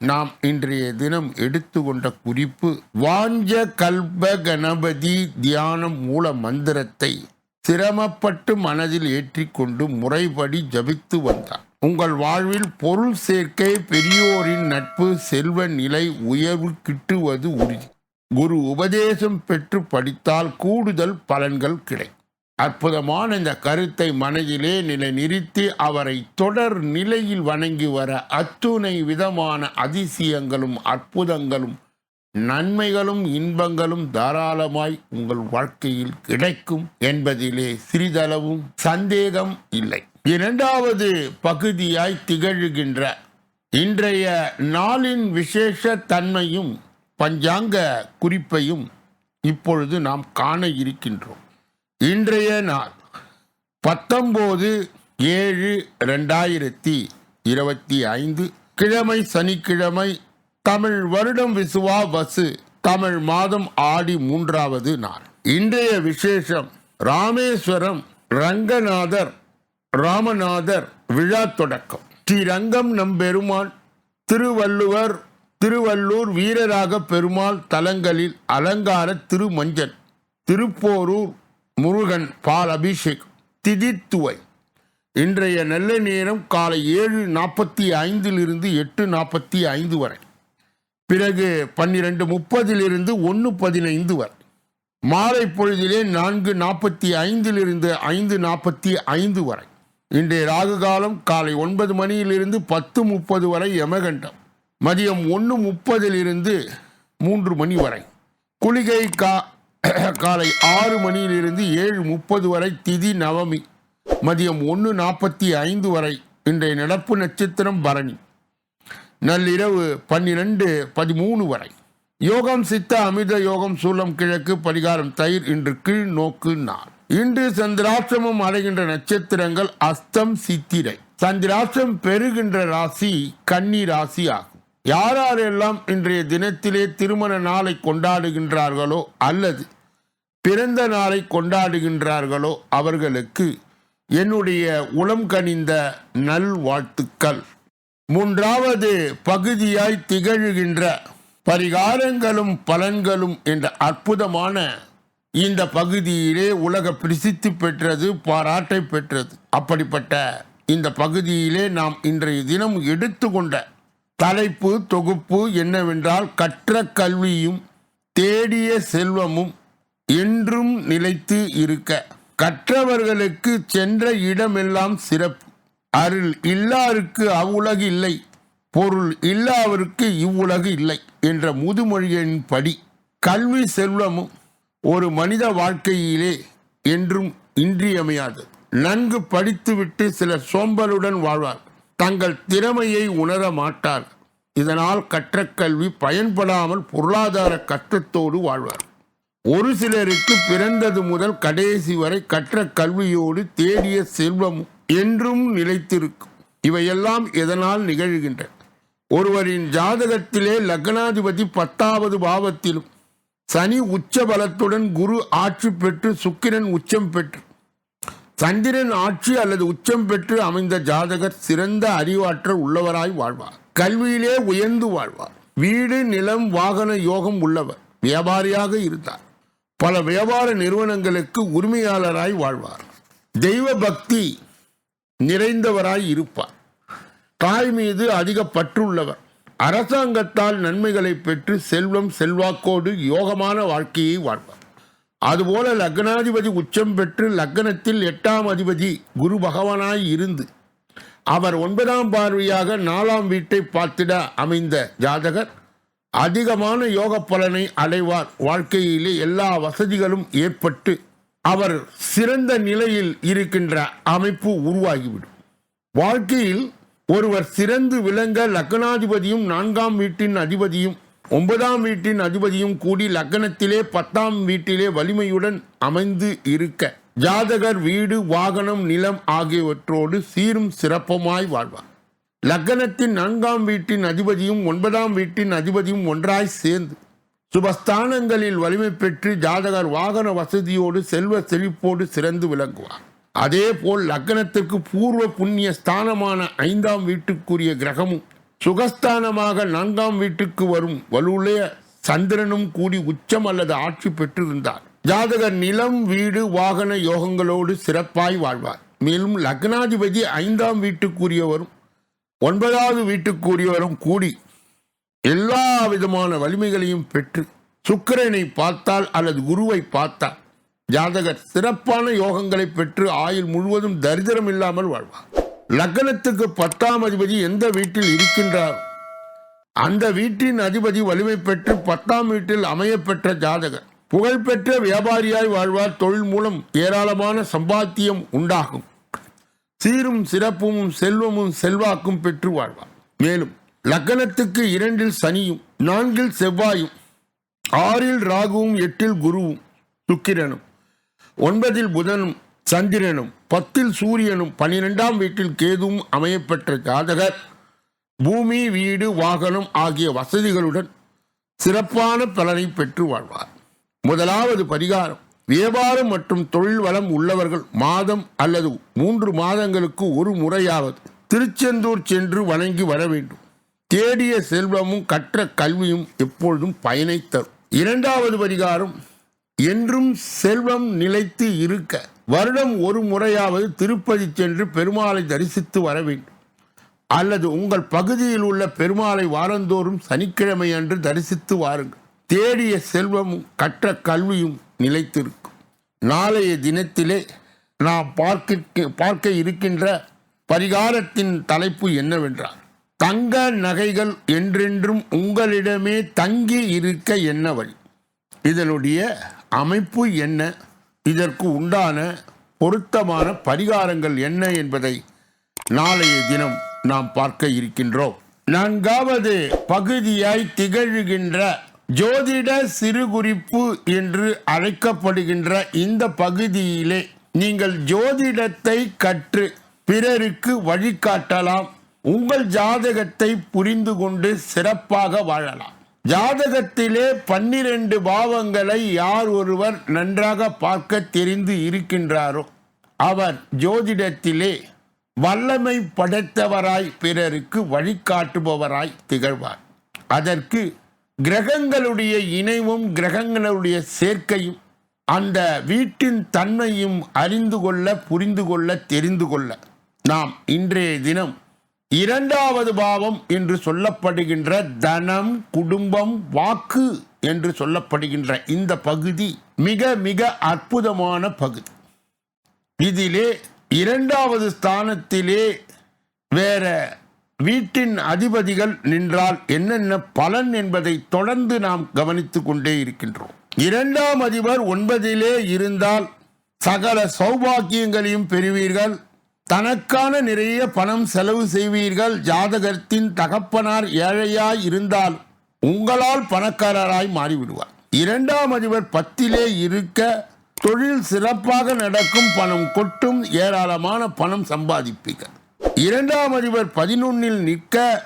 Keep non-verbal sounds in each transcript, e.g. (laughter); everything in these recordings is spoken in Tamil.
நாம் இன்றைய தினம் எடுத்துக்கொண்ட குறிப்பு வாஞ்ச கல்ப கணபதி தியானம் மூல மந்திரத்தை சிரமப்பட்டு மனதில் ஏற்றிக்கொண்டு முறைப்படி ஜபித்து வந்தார். உங்கள் வாழ்வில் பொருள் சேர்க்கை பெரியோரின் நட்பு செல்வ நிலை உயர்வு கிட்டுவது உறுதி. குரு உபதேசம் பெற்று படித்தால் கூடுதல் பலன்கள் கிடைக்கும். அற்புதமான இந்த கருத்தை மனதிலே நிலைநிறுத்தி அவரை தொடர் நிலையில் வணங்கி வர அத்துணை விதமான அதிசயங்களும் அற்புதங்களும் நன்மைகளும் இன்பங்களும் தாராளமாய் உங்கள் வாழ்க்கையில் கிடைக்கும் என்பதிலே சிறிதளவும் சந்தேகம் இல்லை. இரண்டாவது பகுதியாய் திகழ்கின்ற இன்றைய நாளின் விசேஷ தன்மையும் பஞ்சாங்க குறிப்பையும் இப்பொழுது நாம் காண இருக்கின்றோம். இன்றைய நாள் பத்தொம்போது ஏழு ரெண்டாயிரத்தி இருபத்தி ஐந்து கிழமை சனிக்கிழமை தமிழ் வருடம் விசுவா வசு தமிழ் மாதம் ஆடி மூன்றாவது நாள். இன்றைய விசேஷம் ராமேஸ்வரம் ரங்கநாதர் ராமநாதர் விழா தொடக்கம். ஸ்ரீரங்கம் நம்பெருமான் திருவள்ளுவர் திருவள்ளூர் வீரராக பெருமாள் தலங்களில் அலங்கார திருமஞ்சன் திருப்போரூர் முருகன் பால் அபிஷேகம் திதித்துவை. இன்றைய நல்ல நேரம் காலை ஏழு நாற்பத்தி ஐந்திலிருந்து எட்டு நாற்பத்தி ஐந்து வரை. பிறகு பன்னிரெண்டு முப்பதிலிருந்து ஒன்று பதினைந்து வரை. மாலை பொழுதிலே நான்கு நாற்பத்தி ஐந்திலிருந்து ஐந்து நாற்பத்தி ஐந்து வரை. இன்றைய ராகு காலம் காலை ஒன்பது மணியிலிருந்து பத்து முப்பது வரை யமகண்டம். மதியம் ஒன்று முப்பதிலிருந்து மூன்று மணி வரை. குளிகை கா (clears throat) காலை ஆறு மணியிலிருந்து ஏழு முப்பது வரை திதி நவமி மதியம் ஒன்று நாற்பத்தி ஐந்து வரை இன்றைய நடப்பு நட்சத்திரம் பரணி நள்ளிரவு பன்னிரண்டு பதிமூணு வரை. யோகம் சித்த அமிர்த யோகம் சூலம் கிழக்கு பரிகாரம் தயிர் இன்று கீழ் நோக்கு நாள். இன்று சந்திராசிரமம் அடைகின்ற நட்சத்திரங்கள் அஸ்தம் சித்திரை. சந்திராசிரம் பெறுகின்ற ராசி கன்னி ராசி ஆகும். யாரெல்லாம் இன்றைய தினத்திலே திருமண நாளை கொண்டாடுகின்றார்களோ அல்லது பிறந்த நாளை கொண்டாடுகின்றார்களோ அவர்களுக்கு என்னுடைய உளம் கனிந்த நல்வாழ்த்துக்கள். மூன்றாவது பகுதியாய் திகழ்கின்ற பரிகாரங்களும் பலன்களும் என்ற அற்புதமான இந்த பகுதியிலே உலக பிரசித்தி பெற்றது பாராட்டை பெற்றது. அப்படிப்பட்ட இந்த பகுதியிலே நாம் இன்றைய தினம் எடுத்துக்கொண்ட தலைப்பு தொகுப்பு என்னவென்றால் கற்ற கல்வியும் தேடிய செல்வமும் என்றும் நிலைத்து இருக்க. கற்றவர்களுக்கு சென்ற இடமெல்லாம் சிறப்பு. அருள் இல்லாருக்கு அவ்வுலகு இல்லை. பொருள் இல்லாவிற்கு இவ்வுலகு இல்லை என்ற முதுமொழியின் படி. கல்வி செல்வமும் ஒரு மனித வாழ்க்கையிலே என்றும் இன்றியமையாது. நன்கு படித்துவிட்டு சிலர் சோம்பலுடன் வாழ்வார் தங்கள் திறமையை உணர மாட்டார். இதனால் கற்ற கல்வி பயன்படாமல் பொருளாதார கஷ்டத்தோடு வாழ்வார். ஒரு சிலருக்கு பிறந்தது முதல் கடைசி வரை கற்ற கல்வியோடு தேடிய செல்வம் என்றும் நிலைத்திருக்கும். இவையெல்லாம் எதனால் நிகழ்கின்றன ஒருவரின் ஜாதகத்திலே லக்னாதிபதி பத்தாவது பாவத்திலும் சனி உச்ச பலத்துடன் குரு ஆட்சி பெற்று சுக்கிரன் உச்சம் பெற்று சந்திரன் ஆட்சி அல்லது உச்சம் பெற்று அமைந்த ஜாதகர் சிறந்த அறிவாற்றல் உள்ளவராய் வாழ்வார். கல்வியிலே உயர்ந்து வாழ்வார். வீடு நிலம் வாகன யோகம் உள்ளவர். வியாபாரியாக இருந்தார். பல வியாபார நிறுவனங்களுக்கு உரிமையாளராய் வாழ்வார். தெய்வ பக்தி நிறைந்தவராய் இருப்பார். தாய் மீது அதிக பற்றுள்ளவர். அரசாங்கத்தால் நன்மைகளை பெற்று செல்வம் செல்வாக்கோடு யோகமான வாழ்க்கையை வாழ்வார். அதுபோல லக்னாதிபதி உச்சம் பெற்று லக்னத்தில் எட்டாம் அதிபதி குரு பகவானாய் இருந்து அவர் ஒன்பதாம் பார்வையாக நாலாம் வீட்டை பார்த்திட அமைந்த ஜாதகர் அதிகமான யோக பலனை அடைவார். வாழ்க்கையிலே எல்லா வசதிகளும் ஏற்பட்டு அவர் சிறந்த நிலையில் இருக்கின்ற அமைப்பு உருவாகிவிடும். வாழ்க்கையில் ஒருவர் சிறந்து விளங்க லக்னாதிபதியும் நான்காம் வீட்டின் அதிபதியும் ஒன்பதாம் வீட்டின் அதிபதியும் கூடி லக்னத்திலே பத்தாம் வீட்டிலே வலிமையுடன் அமைந்து இருக்க. ஜாதகர் வீடு வாகனம் நிலம் ஆகியவற்றோடு சீரும் சிறப்புமாய் வாழ்வார். லக்னத்தின் நான்காம் வீட்டின் அதிபதியும் ஒன்பதாம் வீட்டின் அதிபதியும் ஒன்றாய் சேர்ந்து சுபஸ்தானங்களில் வலிமை பெற்று ஜாதகர் வாகன வசதியோடு செல்வ செழிப்போடு சிறந்து விளங்குவார். அதேபோல் லக்னத்திற்கு பூர்வ புண்ணிய ஸ்தானமான ஐந்தாம் வீட்டுக்குரிய கிரகமும் சுகஸ்தானமாக நான்காம் வீட்டுக்கு வரும் வலுவுடைய சந்திரனும் கூடி உச்சம் அல்லது ஆட்சி பெற்றிருந்தார். ஜாதகர் நிலம் வீடு வாகன யோகங்களோடு சிறப்பாய் வாழ்வார். மேலும் லக்னாதிபதி ஐந்தாம் வீட்டுக்குரியவரும் ஒன்பதாவது வீட்டுக்குரியவரும் கூடி எல்லா விதமான வலிமைகளையும் பெற்று சுக்கிரனை பார்த்தால் அல்லது குருவை பார்த்தால் ஜாதகர் சிறப்பான யோகங்களை பெற்று ஆயுள் முழுவதும் தரித்திரம் இல்லாமல் வாழ்வார். லக்னத்துக்கு பத்தாம் அதிபதி எந்த வீட்டில் இருக்கின்றார்? அந்த வீட்டின் அதிபதி வலிமை பெற்று பத்தாம் வீட்டில் அமையப்பெற்ற ஜாதகர். புகழ்பெற்ற வியாபாரியாய் வாழ்வார் தொழில் மூலம் ஏராளமான சம்பாத்தியம் உண்டாகும். சீரும் சிறப்பும் செல்வமும் செல்வாக்கும் பெற்று வாழ்வார். மேலும் லக்னத்துக்கு இரண்டில் சனியும் நான்கில் செவ்வாயும் ஆறில் ராகுவும் எட்டில் குருவும் சுக்கிரனும் ஒன்பதில் புதனும் சந்திரனும் பத்தில் சூரியனும் பனிரெண்டாம் வீட்டில் கேதுவும் அமையப்பெற்ற ஜாதகர் பூமி வீடு வாகனம் ஆகிய வசதிகளுடன் சிறப்பான பலனை பெற்று வாழ்வார். முதலாவது பரிகாரம் வியாபாரம் மற்றும் தொழில் வளம் உள்ளவர்கள் மாதம் அல்லது மூன்று மாதங்களுக்கு ஒரு முறையாவது திருச்செந்தூர் சென்று வணங்கி வர வேண்டும். தேடிய செல்வமும் கற்ற கல்வியும் எப்பொழுதும் பயனை தரும். இரண்டாவது பரிகாரம் என்றும் செல்வம் நிலைத்து இருக்க வருடம் ஒரு முறையாவது திருப்பதி சென்று பெருமாளை தரிசித்து வர வேண்டும். அல்லது உங்கள் பகுதியில் உள்ள பெருமாளை வாரந்தோறும் சனிக்கிழமை அன்று தரிசித்து வாருங்கள். தேடிய செல்வமும் கற்ற கல்வியும் நிலைத்திருக்கும். நாளைய தினத்திலே நாம் பார்க்க பார்க்க இருக்கின்ற பரிகாரத்தின் தலைப்பு என்னவென்றால் தங்க நகைகள் என்றென்றும் உங்களிடமே தங்கி இருக்க என்ன வழி? இதனுடைய அமைப்பு என்ன? இதற்கு உண்டான பொருத்தமான பரிகாரங்கள் என்ன என்பதை நாளைய தினம் நாம் பார்க்க இருக்கின்றோம். நான்காவது பகுதியாய் திகழ்கின்ற ஜோதிட சிறுகுறிப்பு என்று அழைக்கப்படுகின்ற இந்த பகுதியிலே நீங்கள் ஜோதிடத்தை கற்று பிறருக்கு வழிகாட்டலாம். உங்கள் ஜாதகத்தை புரிந்து கொண்டு சிறப்பாக வாழலாம். ஜாதகத்திலே பன்னிரண்டு பாவங்களை யார் ஒருவர் நன்றாக பார்க்க தெரிந்து இருக்கின்றாரோ அவர் ஜோதிடத்திலே வல்லமை படைத்தவராய் பிறருக்கு வழிகாட்டுபவராய் திகழ்வார். அதற்கு கிரகங்களுடைய இணைவும் கிரகங்களுடைய சேர்க்கையும் அந்த வீட்டின் தன்மையும் அறிந்து கொள்ள புரிந்து கொள்ள தெரிந்து கொள்ள நாம் இன்றைய தினம் இரண்டாவது பாவம் என்று சொல்லப்படுகின்ற தனம் குடும்பம் வாக்கு என்று சொல்லப்படுகின்ற இந்த பகுதி மிக மிக அற்புதமான பகுதி. இதிலே இரண்டாவது ஸ்தானத்திலே வேற வீட்டின் அதிபதிகள் நின்றால் என்னென்ன பலன் என்பதை தொடர்ந்து நாம் கவனித்துக் கொண்டே இருக்கின்றோம். இரண்டாம் அதிபர் ஒன்பதிலே இருந்தால் சகல சௌபாக்கியங்களையும் பெறுவீர்கள். தனக்கான நிறைய பணம் செலவு செய்வீர்கள். ஜாதகத்தின் தகப்பனார் ஏழையாய் இருந்தால் உங்களால் பணக்காரராய் மாறிவிடுவார். இரண்டாம் அதிபர் பத்திலே இருக்க தொழில் சிறப்பாக நடக்கும் பணம் கொட்டும் ஏராளமான பணம் சம்பாதிப்பீர்கள். இரண்டாம் அதிபர் பதினொன்னில் நிற்க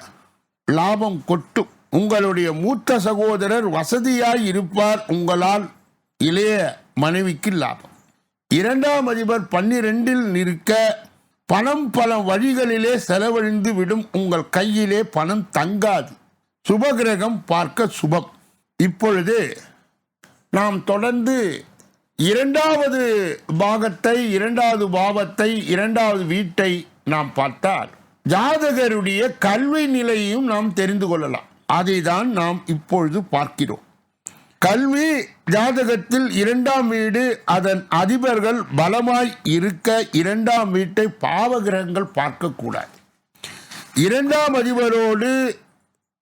லாபம் கொட்டும். உங்களுடைய மூத்த சகோதரர் வசதியாய் இருப்பார். உங்களால் இளைய மனைவிக்கு லாபம். இரண்டாம் அதிபர் பன்னிரெண்டில் நிற்க பணம் பல வழிகளிலே செலவழிந்து விடும் உங்கள் கையிலே பணம் தங்காது. சுபகிரகம் பார்க்க சுபம். இப்பொழுது நாம் தொடர்ந்து இரண்டாவது பாகத்தை இரண்டாவது பாவத்தை இரண்டாவது வீட்டை நாம் பார்த்தால் ஜாதகருடைய கல்வி நிலையையும் நாம் தெரிந்து கொள்ளலாம். அதை தான் நாம் இப்பொழுது பார்க்கிறோம். கல்வி ஜாதகத்தில் இரண்டாம் வீடு அதன் அதிபர்கள் பலமாய் இருக்க இரண்டாம் வீட்டை பாவகிரகங்கள் பார்க்கக்கூடாது. இரண்டாம் அதிபரோடு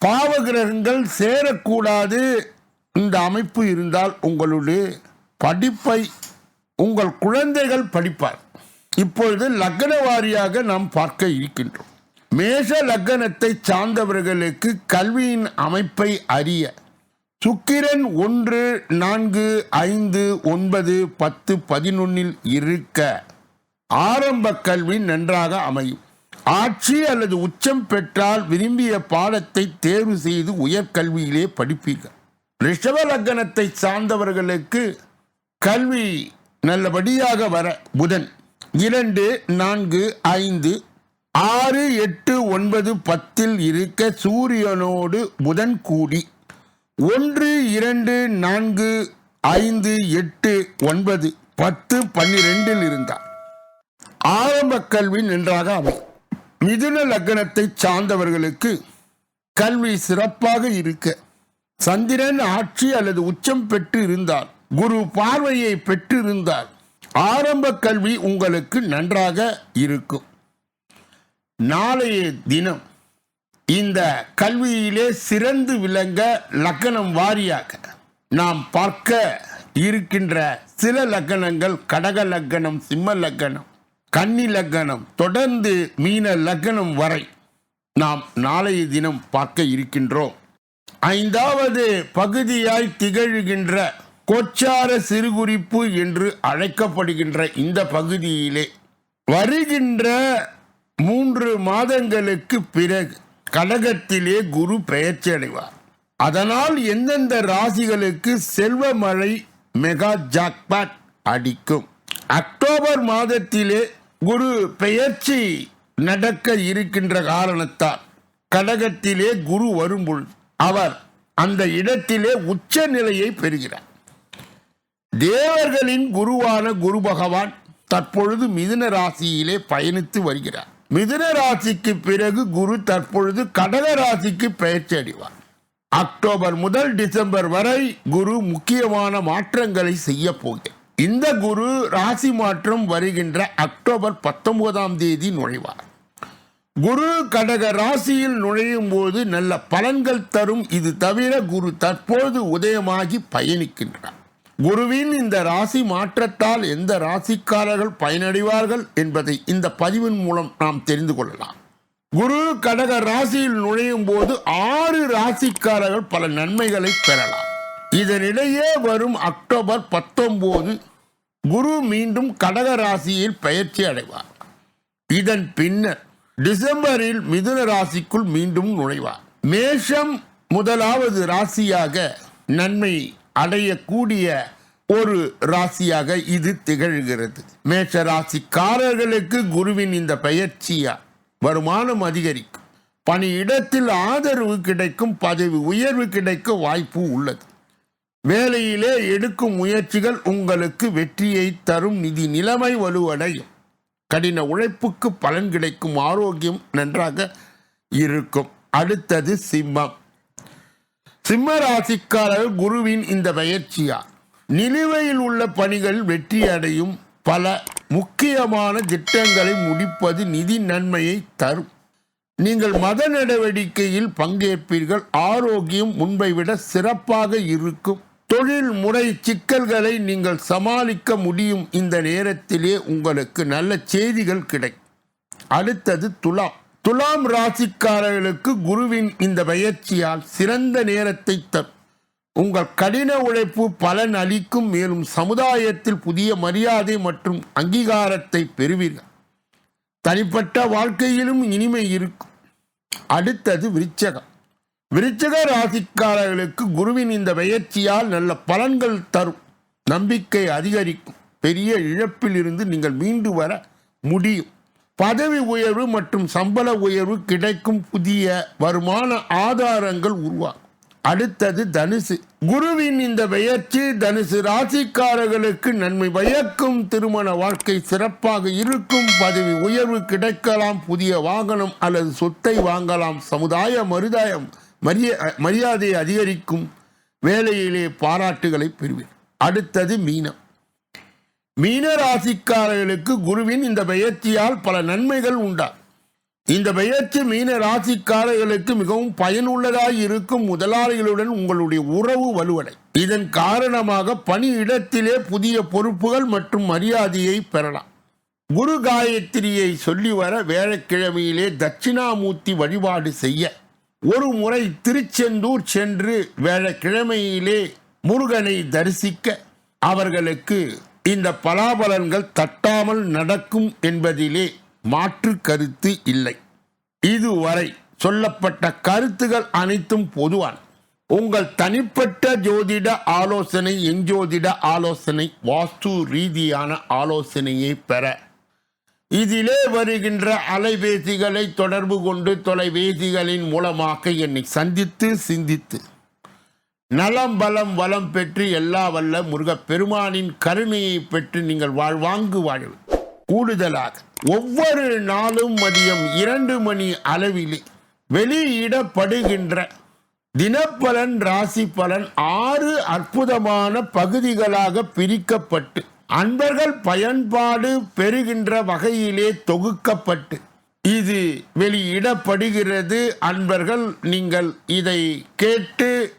பாவகிரகங்கள் சேரக்கூடாது. இந்த அமைப்பு இருந்தால் உங்களுடைய படிப்பை உங்கள் குழந்தைகள் படிப்பார். இப்பொழுது லக்ன வாரியாக நாம் பார்க்க இருக்கின்றோம். மேஷ லக்னத்தை சார்ந்தவர்களுக்கு கல்வியின் அமைப்பை அறிய சுக்கிரன் ஒன்று நான்கு ஐந்து ஒன்பது பத்து பதினொன்னில் இருக்க ஆரம்ப கல்வி நன்றாக அமையும். ஆட்சி அல்லது உச்சம் பெற்றால் விரும்பிய பாடத்தை தேர்வு செய்து உயர்கல்வியிலே படிப்பீர்கள். ரிஷப லக்னத்தை சார்ந்தவர்களுக்கு கல்வி நல்லபடியாக வர புதன். இரண்டு நான்கு ஐந்து ஆறு எட்டு ஒன்பது பத்தில் இருக்க சூரியனோடு புதன் கூடி. ஒன்று இரண்டு நான்கு ஐந்து எட்டு ஒன்பது பத்து பன்னிரெண்டில் இருந்தார். ஆரம்ப கல்வி நன்றாக அமையும் மிதுன லக்னத்தை சார்ந்தவர்களுக்கு கல்வி சிறப்பாக இருக்க. சந்திரன் ஆட்சி அல்லது உச்சம் பெற்று இருந்தால் குரு பார்வையை பெற்றிருந்தால் ஆரம்ப கல்வி உங்களுக்கு நன்றாக இருக்கும். நாளைய தினம் இந்த கல்வியிலே சிறந்து விளங்க லக்கணம் வாரியாக நாம் பார்க்க இருக்கின்ற சில லக்கணங்கள் கடக லக்கணம் சிம்ம லக்கணம் கன்னி லக்கணம் தொடர்ந்து மீன லக்கணம் வரை நாம் நாளைய தினம் பார்க்க இருக்கின்றோம். ஐந்தாவது பகுதியாய் திகழ்கின்ற கோச்சார சிறுகுறிப்பு என்று அழைக்கப்படுகின்ற இந்த பகுதியிலே வருகின்ற மூன்று மாதங்களுக்கு பிறகு கடகத்திலே குரு பெயர்ச்சி அடைவார். அதனால் எந்தெந்த ராசிகளுக்கு செல்வ மழை மெகா ஜாக்பாட் அடிக்கும்? அக்டோபர் மாதத்திலே குரு பெயர்ச்சி நடக்க இருக்கின்ற காரணத்தால் கடகத்திலே குரு வரும்பொழுது அவர் அந்த இடத்திலே உச்ச நிலையை பெறுகிறார். தேவர்களின் குருவான குரு பகவான் தற்பொழுது மிதுன ராசியிலே பயணித்து வருகிறார். மிதுன ராசிக்கு பிறகு குரு தற்பொழுது கடக ராசிக்கு பெயர்ச்சி அடைவார் அக்டோபர் முதல் டிசம்பர் வரை குரு முக்கியமான மாற்றங்களை செய்ய போகிறார். இந்த குரு ராசி மாற்றம் வருகின்ற அக்டோபர் பத்தொன்பதாம் தேதி நுழைவார். குரு கடக ராசியில் நுழையும் போது நல்ல பலன்கள் தரும். இது தவிர குரு தற்போது உதயமாகி பயணிக்கின்றார். குருவின் இந்த ராசி மாற்றத்தால் எந்த ராசிக்காரர்கள் பயனடைவார்கள் என்பதை இந்த பதிவின் மூலம் நாம் தெரிந்து கொள்ளலாம். குரு கடக ராசியில் நுழையும் போது ஆறு ராசிக்காரர்கள் பல நன்மைகளை பெறலாம். இதனிடையே வரும் அக்டோபர் பத்தொன்பது குரு மீண்டும் கடக ராசியில் பயிற்சி அடைவார். இதன் பின்னர் டிசம்பரில் மிதுன ராசிக்குள் மீண்டும் நுழைவார். மேஷம் முதலாவது ராசியாக நன்மை அடையக்கூடிய ஒரு ராசியாக இது திகழ்கிறது. மேஷ ராசிக்காரர்களுக்கு குருவின் இந்த பயிற்சியா வருமானம் அதிகரிக்கும். பணியிடத்தில் ஆதரவு கிடைக்கும் பதவி உயர்வு கிடைக்க வாய்ப்பு உள்ளது. வேலையிலே எடுக்கும் முயற்சிகள் உங்களுக்கு வெற்றியை தரும் நிதி நிலைமை வலுவடையும். கடின உழைப்புக்கு பலன் கிடைக்கும் ஆரோக்கியம் நன்றாக இருக்கும். அடுத்தது சிம்மம். சிம்ம ராசிக்காரர் குருவின் இந்த பயிற்சியா? நிலுவையில் உள்ள பணிகள் வெற்றி அடையும் பல முக்கியமான திட்டங்களை முடிப்பது நிதி நன்மையை தரும். நீங்கள் மத நடவடிக்கையில் பங்கேற்பீர்கள். ஆரோக்கியம் முன்பை விட சிறப்பாக இருக்கும். தொழில் முறை சிக்கல்களை நீங்கள் சமாளிக்க முடியும். இந்த நேரத்திலே உங்களுக்கு நல்ல செய்திகள் கிடைக்கும். அடுத்தது துலாம். துலாம் ராசிக்காரர்களுக்கு குருவின் இந்த பயிற்சியால் சிறந்த நேரத்தை தரும். உங்கள் கடின உழைப்பு பலன் அளிக்கும் மேலும் சமுதாயத்தில் புதிய மரியாதை மற்றும் அங்கீகாரத்தை பெறுவீர்கள். தனிப்பட்ட வாழ்க்கையிலும் இனிமை இருக்கும். அடுத்தது விருச்சகம். விருச்சக ராசிக்காரர்களுக்கு குருவின் இந்த பயிற்சியால் நல்ல பலன்கள் தரும். நம்பிக்கை அதிகரிக்கும். பெரிய இழப்பில் இருந்து நீங்கள் மீண்டு வர முடியும். பதவி உயர்வு மற்றும் சம்பள உயர்வு கிடைக்கும் புதிய வருமான ஆதாரங்கள் உருவாகும். அடுத்தது தனுசு. குருவின் இந்த பெயர்ச்சி தனுசு ராசிக்காரர்களுக்கு நன்மை. பயக்கும் திருமண வாழ்க்கை சிறப்பாக இருக்கும். பதவி உயர்வு கிடைக்கலாம். புதிய வாகனம் அல்லது சொத்தை வாங்கலாம். சமுதாய மருதாயம் மரியா மரியாதை அதிகரிக்கும் வேலையிலே பாராட்டுகளை பெறுவேன் அடுத்தது மீனம். மீன ராசிக்காரர்களுக்கு குருவின் இந்த பெயர்ச்சியால் பல நன்மைகள் உண்டா? இந்த பெயர்ச்சி மீன ராசிக்காரர்களுக்கு மிகவும் பயனுள்ளதாய் இருக்கும் முதலாளிகளுடன் உங்களுடைய உறவு வலுவடை. இதன் காரணமாக பணியிடத்திலே புதிய பொறுப்புகள் மற்றும் மரியாதையை பெறலாம். குரு காயத்ரியை சொல்லி வர வேலைக்கிழமையிலே தட்சிணாமூர்த்தி வழிபாடு செய்ய. ஒரு முறை திருச்செந்தூர் சென்று வேலைக்கிழமையிலே முருகனை தரிசிக்க. அவர்களுக்கு இந்த பலாபலன்கள் தட்டாமல் நடக்கும் என்பதிலே மாற்று கருத்து இல்லை. இதுவரை சொல்லப்பட்ட கருத்துகள் அனைத்தும் பொதுவான. உங்கள் தனிப்பட்ட ஜோதிட ஆலோசனை எஞ்சோதிட ஆலோசனை வாஸ்து ரீதியான ஆலோசனையை பெற. இதிலே வருகின்ற அலைபேசிகளை தொடர்பு கொண்டு தொலைபேசிகளின் மூலமாக என்னை சந்தித்து சிந்தித்து. நலம் பலம் வளம் பெற்று எல்லா வல்ல முருகப் பெருமானின் கருணையை பெற்று நீங்கள் வாழ்வாங்கு வாழ்வு. கூடுதலாக ஒவ்வொரு நாளும் மதியம் இரண்டு மணி அளவிலே வெளியிடப்படுகின்ற தினப்பலன் ராசி பலன் ஆறு அற்புதமான பகுதிகளாக பிரிக்கப்பட்டு அன்பர்கள் பயன்பாடு பெறுகின்ற வகையிலே தொகுக்கப்பட்டு இது வெளியிடப்படுகிறது. அன்பர்கள் நீங்கள் இதை கேட்டு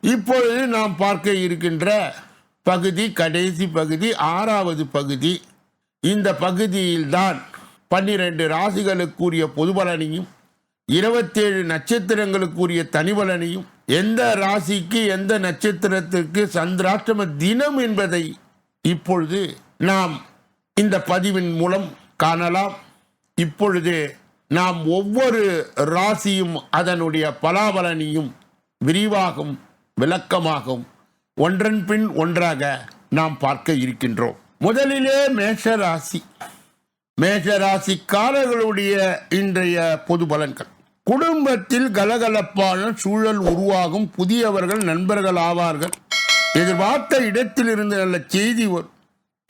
இப்பொழுது நாம் பார்க்க இருக்கின்ற பகுதி கடைசி பகுதி ஆறாவது பகுதி. இந்த பகுதியில்தான் பன்னிரண்டு ராசிகளுக்குரிய பொதுபலனையும் இருபத்தேழு நட்சத்திரங்களுக்குரிய தனிபலனையும் எந்த ராசிக்கு எந்த நட்சத்திரத்திற்கு சந்திராஷ்டம தினம் என்பதை இப்பொழுது நாம் இந்த பதிவின் மூலம் காணலாம். இப்பொழுது நாம் ஒவ்வொரு ராசியும் அதனுடைய பலாபலனையும் விரிவாகும் விளக்கமாகவும் ஒன்றன் பின் ஒன்றாக நாம் பார்க்க இருக்கின்றோம். முதலிலே மேஷ ராசி மேஷ ராசிக்காரர்களுடைய இன்றைய பொது பலன்கள். குடும்பத்தில் கலகலப்பான சூழல் உருவாகும். புதியவர்கள் நண்பர்கள் ஆவார்கள். எதிர்பார்த்த இடத்திலிருந்து நல்ல செய்தி வரும்.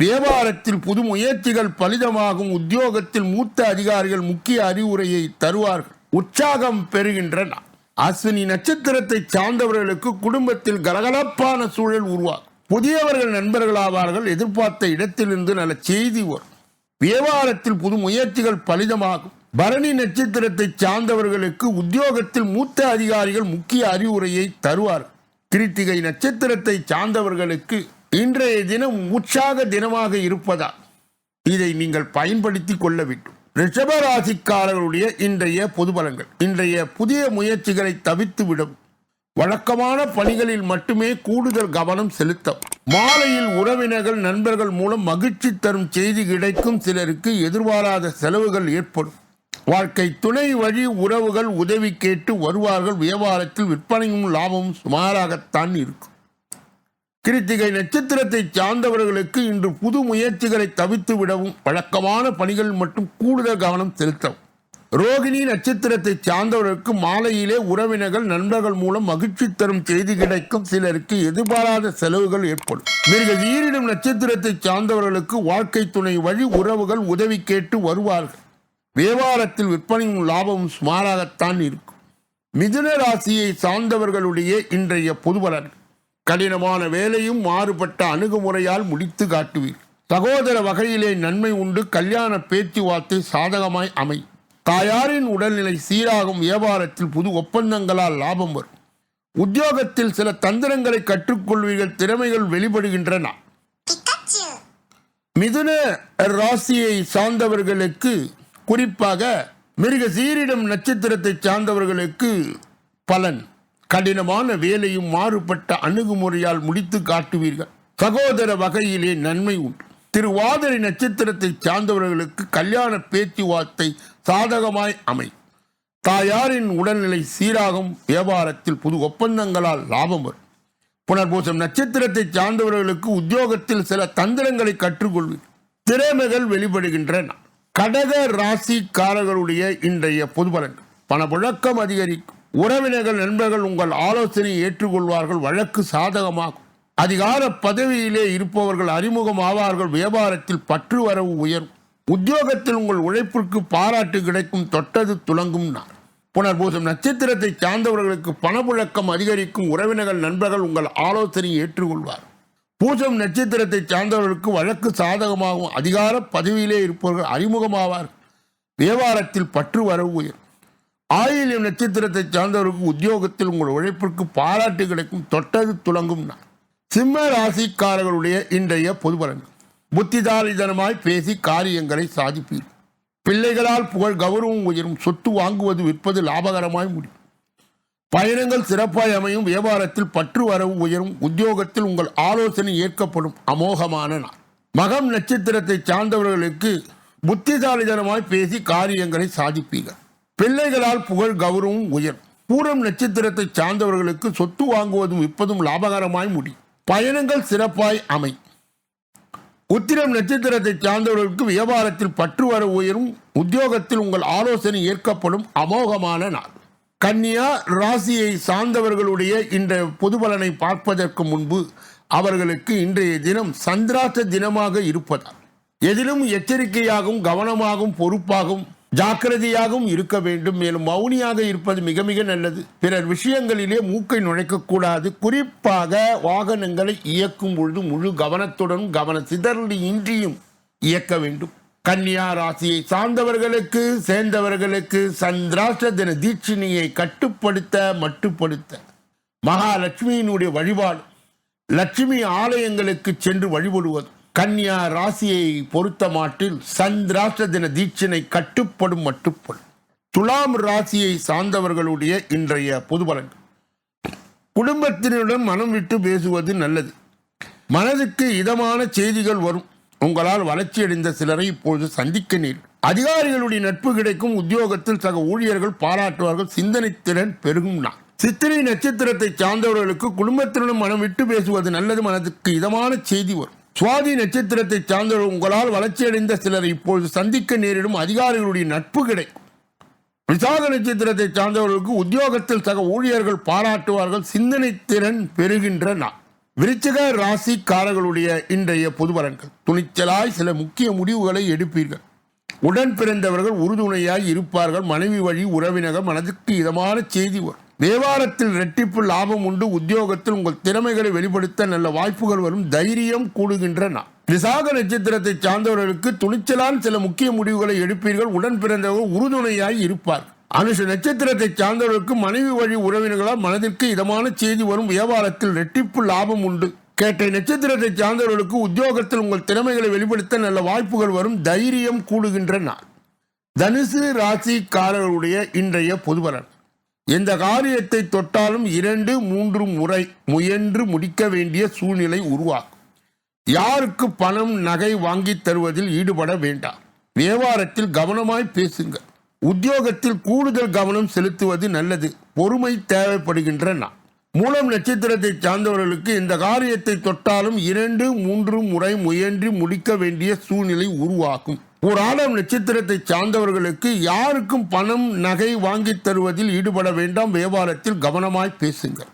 வியாபாரத்தில் புது முயற்சிகள் பலிதமாகும். உத்தியோகத்தில் மூத்த அதிகாரிகள் முக்கிய அறிவுரையை தருவார்கள். உற்சாகம் பெறுகின்றன. அஸ்வினி நட்சத்திரத்தை சார்ந்தவர்களுக்கு குடும்பத்தில் கலகலப்பான சூழல் உருவாகும். புதியவர்கள் நண்பர்களாவார்கள் எதிர்பார்த்த இடத்திலிருந்து நல்ல செய்தி வரும். வியாபாரத்தில் புது முயற்சிகள் பலிதமாகும். பரணி நட்சத்திரத்தை சார்ந்தவர்களுக்கு உத்தியோகத்தில் மூத்த அதிகாரிகள் முக்கிய அறிவுரையை தருவார்கள். கிருத்திகை நட்சத்திரத்தை சார்ந்தவர்களுக்கு இன்றைய தினம் உற்சாக தினமாக இருப்பதால் இதை நீங்கள் பயன்படுத்தி கொள்ள வேண்டும். ரிஷபராசிக்காரர்களுடைய இன்றைய பொது பலன்கள் இன்றைய புதிய முயற்சிகளை தவிர்த்து விடும் வழக்கமான பணிகளில் மட்டுமே கூடுதல் கவனம் செலுத்தும் மாலையில் உறவினர்கள் நண்பர்கள் மூலம் மகிழ்ச்சி தரும் செய்தி கிடைக்கும் சிலருக்கு எதிர்பாராத செலவுகள் ஏற்படும். வாழ்க்கை துணை வழி உறவுகள் உதவி கேட்டு வருவார்கள். வியாபாரத்தில் விற்பனையும் லாபமும் சுமாராகத்தான் இருக்கும். கிருத்திகை நட்சத்திரத்தை சார்ந்தவர்களுக்கு இன்று புது முயற்சிகளை தவித்து விடவும் வழக்கமான பணிகள் மட்டும் கூடுதல் கவனம் செலுத்தவும். ரோகிணி நட்சத்திரத்தை சார்ந்தவர்களுக்கு மாலையிலே உறவினர்கள் நண்பர்கள் மூலம் மகிழ்ச்சி தரும் செய்தி கிடைக்கும். சிலருக்கு எதிர்பாராத செலவுகள் ஏற்படும். மிருக ஈரிடும் நட்சத்திரத்தை சார்ந்தவர்களுக்கு வாழ்க்கை துணை வழி உறவுகள் உதவி கேட்டு வருவார்கள். வியாபாரத்தில் விற்பனையும் லாபமும் சுமாராகத்தான் இருக்கும். மிதுன ராசியை சார்ந்தவர்களுடைய இன்றைய பொது கடினமான வேலையும் மாறுபட்ட அணுகுமுறையால் முடித்து காட்டுவீர். சகோதர வகையிலே நன்மை உண்டு கல்யாண பேச்சுவார்த்தை சாதகமாய் அமை தாயாரின் உடல்நிலை சீராகும் வியாபாரத்தில் புது ஒப்பந்தங்களால் லாபம் வரும். உத்தியோகத்தில் சில தந்திரங்களை கற்றுக்கொள்வீர்கள் திறமைகள் வெளிப்படுகின்றன. மிதுன ராசியை சார்ந்தவர்களுக்கு குறிப்பாக மிருக சீரிடம் நட்சத்திரத்தை சார்ந்தவர்களுக்கு பலன். கடினமான வேலையும் மாறுபட்ட அணுகுமுறையால் முடித்து காட்டுவீர்கள். சகோதர வகையிலே நன்மை உண்டு. திருவாதிரை நட்சத்திரத்தை சார்ந்தவர்களுக்கு கல்யாண பேச்சுவார்த்தை சாதகமாய் அமை தாயாரின் உடல்நிலை சீராகும் வியாபாரத்தில் புது ஒப்பந்தங்களால் லாபம் வரும். புனர்பூசம் நட்சத்திரத்தை சார்ந்தவர்களுக்கு உத்தியோகத்தில் சில தந்திரங்களை கற்றுக்கொள்வீர். திறமைகள் வெளிப்படுகின்றன. கடக ராசிக்காரர்களுடைய இன்றைய பொதுபலன்கள். பணப்புழக்கம் அதிகரிக்கும். உறவினர்கள் நண்பர்கள் உங்கள் ஆலோசனையை ஏற்றுக்கொள்வார்கள் வழக்கு சாதகமாகும். அதிகார பதவியிலே இருப்பவர்கள் அறிமுகம் ஆவார்கள் வியாபாரத்தில் பற்று வரவு உயரும். உத்தியோகத்தில் உங்கள் உழைப்பிற்கு பாராட்டு கிடைக்கும் தொட்டது துலங்கும் நாள். புனர்பூசம் நட்சத்திரத்தை சார்ந்தவர்களுக்கு பணப்புழக்கம் அதிகரிக்கும் உறவினர்கள் நண்பர்கள் உங்கள் ஆலோசனையை ஏற்றுக்கொள்வார் பூசம் நட்சத்திரத்தை சார்ந்தவர்களுக்கு வழக்கு சாதகமாகும் அதிகார பதவியிலே இருப்பவர்கள் அறிமுகமாவார் வியாபாரத்தில் பற்று வரவு உயரும். ஆயிலியம் நட்சத்திரத்தை சார்ந்தவருக்கு உத்தியோகத்தில் உங்கள் உழைப்பிற்கு பாராட்டு கிடைக்கும் தொட்டது துலங்கும் சிம்ம ராசிக்காரர்களுடைய இன்றைய பொதுபலன்கள் புத்திதாலிதனமாய் பேசி காரியங்களை சாதிப்பீர். பிள்ளைகளால் புகழ் கௌரவம் உயரும் சொத்து வாங்குவது விற்பது லாபகரமாய் முடியும். பயணங்கள் சிறப்பாய் அமையும் வியாபாரத்தில் பற்று வரவு உயரும் உத்தியோகத்தில் உங்கள் ஆலோசனை ஏற்கப்படும் அமோகமான நாள். மகம் நட்சத்திரத்தை சார்ந்தவர்களுக்கு புத்திசாலிதனமாய் பேசி காரியங்களை சாதிப்பீர்கள். பிள்ளைகளால் புகழ் கௌரவம் உயர். பூரம் நட்சத்திரத்தை சார்ந்தவர்களுக்கு சொத்து வாங்குவதும் விற்பதும் லாபகரமாய் முடியும். பயணங்கள் சிறப்பாய் அமை. உத்திரம் நட்சத்திரத்தை சார்ந்தவர்களுக்கு வியாபாரத்தில் பற்று வர உயரும். உத்தியோகத்தில் உங்கள் ஆலோசனை ஏற்கப்படும் அமோகமான நாள். கன்னியா ராசியை சார்ந்தவர்களுடைய இந்த பொதுபலனை பார்ப்பதற்கு முன்பு அவர்களுக்கு இன்றைய தினம் சந்திராச தினமாக இருப்பதால் எதிலும் எச்சரிக்கையாகவும் கவனமாகவும் பொறுப்பாகவும் ஜாக்கிரதையாகவும் இருக்க வேண்டும். மேலும் மௌனியாக இருப்பது மிக மிக நல்லது. பிறர் விஷயங்களிலே மூக்கை நுழைக்கக்கூடாது. குறிப்பாக வாகனங்களை இயக்கும் பொழுது முழு கவனத்துடன் கவன சிதறல் இன்றியும் இயக்க வேண்டும். கன்னியா ராசியை சார்ந்தவர்களுக்கு சேர்ந்தவர்களுக்கு சந்திராஷ்ட தின தீட்சினியை கட்டுப்படுத்த மட்டுப்படுத்த. மகாலட்சுமியினுடைய வழிபாடு. லட்சுமி ஆலயங்களுக்கு சென்று வழிபடுவது. கன்னியா ராசியை பொறுத்த மாட்டில் சந்திராஷ்ட தின தீட்சினை கட்டுப்படும் மட்டுப்படும் துலாம் ராசியை சார்ந்தவர்களுடைய இன்றைய பொதுபலன் குடும்பத்தினருடன் மனம் விட்டு பேசுவது நல்லது. மனதுக்கு இதமான செய்திகள் வரும். உங்களால் வளர்ச்சியடைந்த சிலரை இப்பொழுது சந்திக்க நேரும் அதிகாரிகளுடைய நட்பு கிடைக்கும். உத்தியோகத்தில் சக ஊழியர்கள் பாராட்டுவார்கள். சிந்தனை திறன் பெருகும் நான் சித்திரை நட்சத்திரத்தை சார்ந்தவர்களுக்கு குடும்பத்தினரும் மனம் விட்டு பேசுவது நல்லது. மனதுக்கு இதமான செய்தி வரும். சுவாதி நட்சத்திரத்தை சார்ந்தவர் உங்களால் வளர்ச்சியடைந்த சிலரை இப்பொழுது சந்திக்க நேரிடும் அதிகாரிகளுடைய நட்பு கிடைக்கும் விசாக நட்சத்திரத்தை சார்ந்தவர்களுக்கு உத்தியோகத்தில் சக ஊழியர்கள் பாராட்டுவார்கள் சிந்தனை திறன் பெறுகின்ற நான் விருச்சிக ராசிக்காரர்களுடைய இன்றைய பொதுபலன்கள் துணிச்சலாய் சில முக்கிய முடிவுகளை எடுப்பீர்கள். உடன் பிறந்தவர்கள் உறுதுணையாய் இருப்பார்கள். மனைவி வழி உறவினர்கள் மனதுக்கு இதமான செய்தி வரும். வியாபாரத்தில் ரெட்டிப்பு லாபம் உண்டு. உத்தியோகத்தில் உங்கள் திறமைகளை வெளிப்படுத்த நல்ல வாய்ப்புகள் வரும். தைரியம் கூடுகின்றன. விசாக நட்சத்திரத்தை சார்ந்தவர்களுக்கு துணிச்சலால் சில முக்கிய முடிவுகளை எடுப்பீர்கள். உடன் பிறந்தவர்கள் உறுதுணையாய் இருப்பார். அனுஷ நட்சத்திரத்தை சார்ந்தவர்களுக்கு மனைவி வழி உறவினர்களால் மனதிற்கு இதமான செய்தி வரும். வியாபாரத்தில் ரெட்டிப்பு லாபம் உண்டு. கேட்டை நட்சத்திரத்தை சார்ந்தவர்களுக்கு உத்தியோகத்தில் உங்கள் திறமைகளை வெளிப்படுத்த நல்ல வாய்ப்புகள் வரும். தைரியம் கூடுகின்ற நாள் தனுசு ராசிக்காரர்களுடைய இன்றைய பொதுபலன். எந்த காரியத்தை தொட்டாலும் இரண்டு மூன்று முறை முயன்று முடிக்க வேண்டிய சூழ்நிலை உருவாகும். யாருக்கு பணம் நகை வாங்கி தருவதில் ஈடுபட வேண்டாம். வியாபாரத்தில் கவனமாய் பேசுங்கள். உத்தியோகத்தில் கூடுதல் கவனம் செலுத்துவது நல்லது. பொறுமை தேவைப்படுகின்ற நான் மூலம் நட்சத்திரத்தை சார்ந்தவர்களுக்கு இந்த காரியத்தை தொட்டாலும் இரண்டு மூன்று முறை முயன்று முடிக்க வேண்டிய சூழ்நிலை உருவாகும். ஒரு ஆடம் நட்சத்திரத்தை சார்ந்தவர்களுக்கு யாருக்கும் பணம் நகை வாங்கி தருவதில் ஈடுபட வேண்டாம். வியாபாரத்தில் கவனமாய் பேசுங்கள்.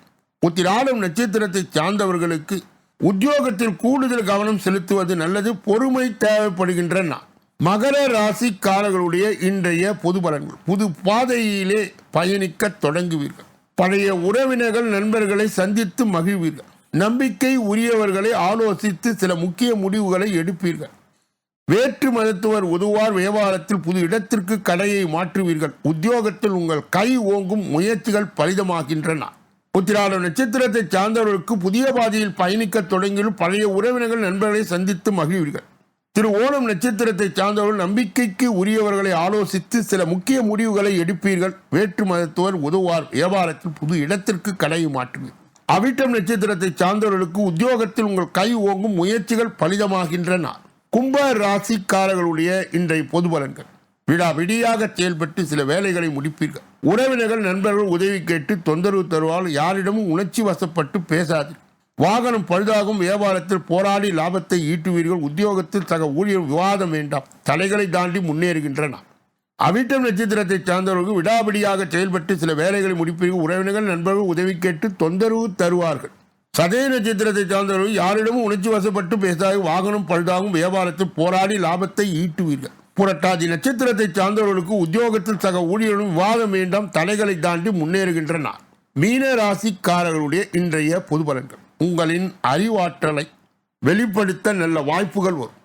உத்திராடம் நட்சத்திரத்தை சார்ந்தவர்களுக்கு உத்தியோகத்தில் கூடுதல் கவனம் செலுத்துவது நல்லது. பொறுமை தேவைப்படுகின்ற மகர ராசிக்காரர்களுடைய இன்றைய பொது பலன்கள். புது பாதையிலே பயணிக்க தொடங்குவீர்கள். பழைய உறவினர்கள் நண்பர்களை சந்தித்து மகிழ்வீர்கள். நம்பிக்கை உரியவர்களை ஆலோசித்து சில முக்கிய முடிவுகளை எடுப்பீர்கள். வேற்று மதத்துவர் உதுவார் வியாபாரத்தில் புது இடத்திற்கு கடையை மாற்றுவீர்கள். உத்தியோகத்தில் உங்கள் கை ஓங்கும் முயற்சிகள் பலிதமாகின்றன. உத்திராடம் நட்சத்திரத்தை சார்ந்தவர்களுக்கு புதிய பாதையில் பயணிக்க தொடங்கியும் பழைய உறவினர்கள் நண்பர்களை சந்தித்து மகிழ்வீர்கள். திரு ஓணம் நட்சத்திரத்தை சார்ந்தவர்கள் நம்பிக்கைக்கு உரியவர்களை ஆலோசித்து சில முக்கிய முடிவுகளை எடுப்பீர்கள். வேற்று மதத்துவர் உதவார் வியாபாரத்தில் புது இடத்திற்கு கடையை மாற்றுவீர்கள் அவிட்டம் நட்சத்திரத்தை சார்ந்தவர்களுக்கு உத்தியோகத்தில் உங்கள் கை ஓங்கும் முயற்சிகள் பலிதமாகின்றன. கும்ப ராசிக்காரர்களுடைய இன்றைய பொது பலன்கள் விடா விடியாக செயல்பட்டு சில வேலைகளை முடிப்பீர்கள். உறவினர்கள் நண்பர்கள் உதவி கேட்டு தொந்தரவு தருவால் யாரிடமும் உணர்ச்சி வசப்பட்டு பேசாது வாகனம் பழுதாகும் வியாபாரத்தில் போராடி லாபத்தை ஈட்டுவீர்கள். உத்தியோகத்தில் சக ஊழியர் விவாதம் வேண்டாம். தலைகளை தாண்டி முன்னேறுகின்றன அவிட்டம் நட்சத்திரத்தை சார்ந்தவர்கள் விடாபிடியாக செயல்பட்டு சில வேலைகளை முடிப்பீர்கள். உறவினர்கள் நண்பர்கள் உதவி கேட்டு தொந்தரவு தருவார்கள். சதய நட்சத்திரத்தை சார்ந்தவர்கள் யாரிடமும் உணர்ச்சி வசப்பட்டு பேசாது வாகனம் பழுதாகும் வியாபாரத்தில் போராடி லாபத்தை ஈட்டுவீர்கள். புரட்டாதி நட்சத்திரத்தை சார்ந்தவர்களுக்கு உத்தியோகத்தில் சக ஊழியர்களும் விவாதம் வேண்டாம் தடைகளை தாண்டி முன்னேறுகின்றன மீன ராசிக்காரர்களுடைய இன்றைய பொது பலன்கள் உங்களின் அறிவாற்றலை வெளிப்படுத்த நல்ல வாய்ப்புகள் வரும்.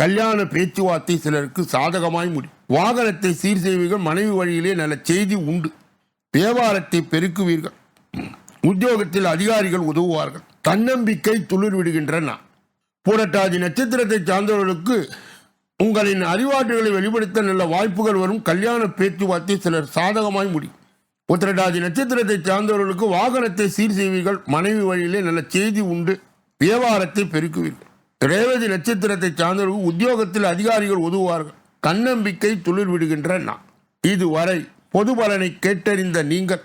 கல்யாண பேச்சுவார்த்தை சிலருக்கு சாதகமாய் முடியும். வாகனத்தை சீர் செய்வீர்கள் மனைவி வழியிலே நல்ல செய்தி உண்டு. வியாபாரத்தை பெருக்குவீர்கள். உத்தியோகத்தில் அதிகாரிகள் உதவுவார்கள். தன்னம்பிக்கை துளிர் விடுகின்றன. பூரட்டாதி நட்சத்திரத்தை சார்ந்தவர்களுக்கு உங்களின் அறிவாற்றல்களை வெளிப்படுத்த நல்ல வாய்ப்புகள் வரும். கல்யாண பேச்சுவார்த்தை சிலர் சாதகமாய் முடியும். உத்திரட்டாதி நட்சத்திரத்தை சார்ந்தவர்களுக்கு வாகனத்தை சீர் செய்வீர்கள். மனைவி வழியிலே நல்ல செய்தி உண்டு. வியாபாரத்தை பெருக்குவீர்கள். ரேவதி நட்சத்திரத்தை சார்ந்தவர்கள் உத்தியோகத்தில் அதிகாரிகள் உதவுவார்கள். தன்னம்பிக்கை துளிர் விடுகின்ற நான் இதுவரை பொது பலனை கேட்டறிந்த நீங்கள்